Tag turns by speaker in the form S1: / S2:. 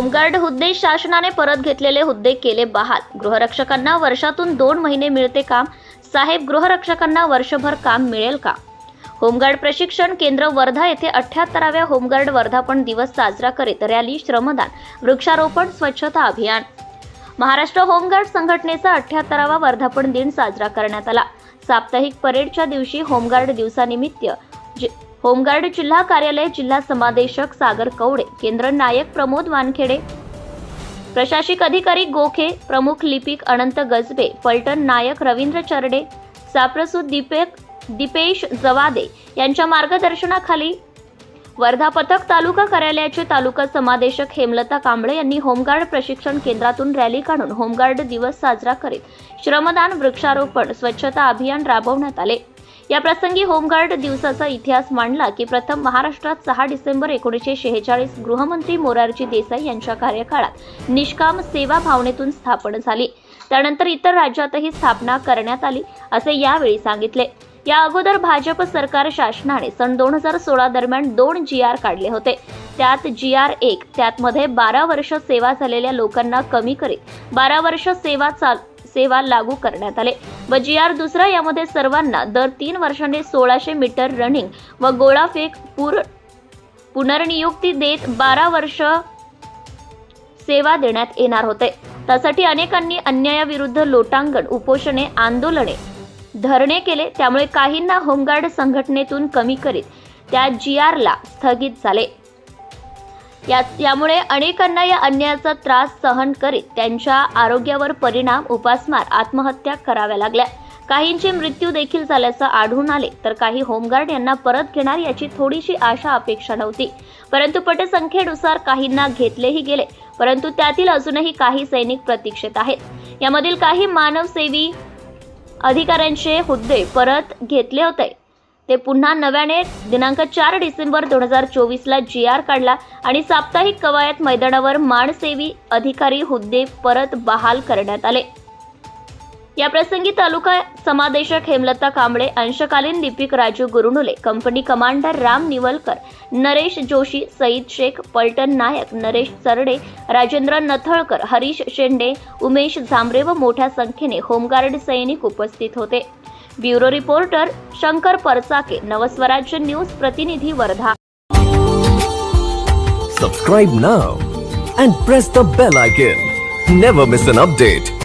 S1: Home guard हुद्दे शासनाने परत घेतलेले हुद्दे केले बहाल. गृहरक्षकांना वर्षातून दोन महिने मिळते काम. साहेब गृहरक्षकांना वर्षभर काम मिळेल का? होमगार्ड प्रशिक्षण केंद्र वर्धा येथे अठ्याहत्तराव्या होमगार्ड वर्धापन दिवस साजरा करीत रॅली श्रमदान वृक्षारोपण स्वच्छता अभियान. महाराष्ट्र होमगार्ड संघटनेचा अठ्याहत्तरावा वर्धापन दिन साजरा करण्यात आला. साप्ताहिक परेडच्या दिवशी होमगार्ड दिवसानिमित्त होमगार्ड जिल्हा कार्यालय जिल्हा समादेशक सागर कवडे केंद्र नायक प्रमोद वानखेडे प्रशासकीय अधिकारी गोखे प्रमुख लिपिक अनंत गजबे पलटण नायक रवींद्र चरडे साप्रसूत दीपक दीपेश जवादे यांच्या मार्गदर्शनाखाली वर्धा पथक तालुका कार्यालयाचे तालुका समादेशक हेमलता कांबळे यांनी होमगार्ड प्रशिक्षण केंद्रातून रॅली काढून होमगार्ड दिवस साजरा करीत श्रमदान वृक्षारोपण स्वच्छता अभियान राबवण्यात आले. या प्रसंगी होमगार्ड दिवसाचा इतिहास मांडला की प्रथम महाराष्ट्रात सहा डिसेंबर एकोणीसशे शेहेचाळीस गृहमंत्री मोरारजी देसाई यांच्या कार्यकाळात निष्काम सेवा भावनेतून स्थापन झाली. त्यानंतर इतर राज्यातही स्थापना करण्यात आली असे यावेळी सांगितले. या अगोदर भाजप सरकार शासनाने सन दोन हजार सोळा दरम्यान दोन जी आर काढले होते. त्यात जी आर एक त्यात मध्ये बारा वर्ष सेवा झालेल्या लोकांना कमी करीत बारा वर्ष सेवा चाल सेवा लागू करण्यात आले. व जी आर दुसरा यामध्ये सर्वांना दर तीन वर्षांनी सोळाशे मीटर रनिंग व गोळाफेक पूर पुनर्नियुक्ती देत बारा वर्ष सेवा देण्यात येणार होते. त्यासाठी अनेकांनी अन्यायाविरुद्ध लोटांगण उपोषणे आंदोलने धरणे केले. त्यामुळे काहींना होमगार्ड संघटनेतून कमी करीत त्या जी आरला स्थगित झाले. या यामुळे अनेकांना या अन्यायाचा त्रास सहन करीत त्यांच्या आरोग्यावर परिणाम उपासमार आत्महत्या कराव्या लागल्या. काहींचे मृत्यू देखील झाल्याचं आढळून आले तर काही होमगार्ड यांना परत घेणार याची थोडीशी आशा अपेक्षा नव्हती. परंतु पटसंख्येनुसार काहींना घेतलेही गेले परंतु त्यातील अजूनही काही सैनिक प्रतीक्षेत आहेत. यामधील काही मानवसेवी अधिकाऱ्यांचे हुद्दे परत घेतले होते. ते पुन्हा नव्याने दिनांक चार डिसेंबर दोन हजार चोवीसला जी आर काढला आणि साप्ताहिक कवायत मैदानावर माणसेवी अधिकारी हुद्दे परत बहाल करण्यात आले. या प्रसंगी तालुका समादेशक हेमलता कांबळे अंशकालीन लिपिक राजू गुरुनुले कंपनी कमांडर राम निवलकर नरेश जोशी सईद शेख पलटण नायक नरेश चरडे राजेंद्र नथळकर हरीश शेंडे उमेश झांबरे व मोठ्या संख्येने होमगार्ड सैनिक उपस्थित होते. Bureau reporter Shankar Parsake, Navswarajya news प्रतिनिधि Wardha.
S2: Subscribe now and press the bell icon never miss an update